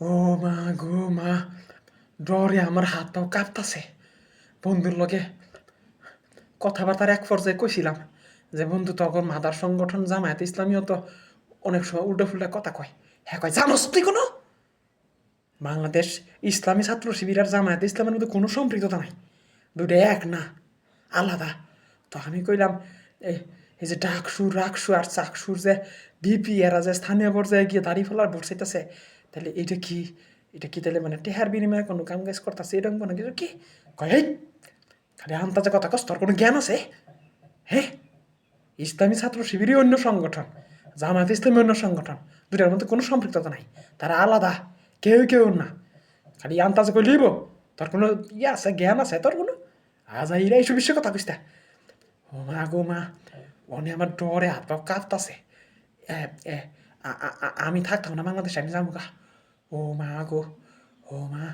ও মা গো মা ডরে আমার হাত পাও কাঁপতাছে। বন্ধুর লগে কথাবার্তার এক পর্যায়ে কইছিলাম যে, বন্ধু, তখন সংগঠন জামায়াত ইসলামীও তো অনেক সময় উল্টো ফুল্টা কথা কয়। হ্যাঁ কয়, জানোস তুই কোনো? বাংলাদেশ ইসলামী ছাত্র শিবির আর জামায়াত ইসলামের মধ্যে কোনো সম্পৃক্ততা নাই। দুটো এক না, আলাদা। তো আমি কইলাম এই এই যে ডাকসু, রাকসু আর চাকসুর যে বিপি এরা যে স্থানীয় পর্যায়ে গিয়ে দাড়ি ফেলার ভোট চাইতেছে, তাহলে এটা কি? এটা কি তাহলে মানে টেহার বিনিময়ে কোনো কাম কাজ করতেছে এরকম কোনো কিছু কি? কয় খালি আন্তাজে কথা কস, তোর কোনো জ্ঞান আছে? হ্যাঁ ইসলামী ছাত্র শিবিরই অন্য সংগঠন, জামায়াত ইসলামী অন্য সংগঠন দুটার মধ্যে কোনো সম্পৃক্ততা নাই, তারা আলাদা, কেউ কেউ না। খালি আন্তাজে কই লিব তোর কোনো ইয়ে আছে, জ্ঞান আছে, তোর কোনো? আজ আইরা এইসব বিষয়ে কথা কইস। ও মা গো মা অনে আমার ডরে হাত পা কাঁপতাছে আমি থাকতাম না বাংলাদেশে, আমি যাব গা। ও মা গো, ও মা।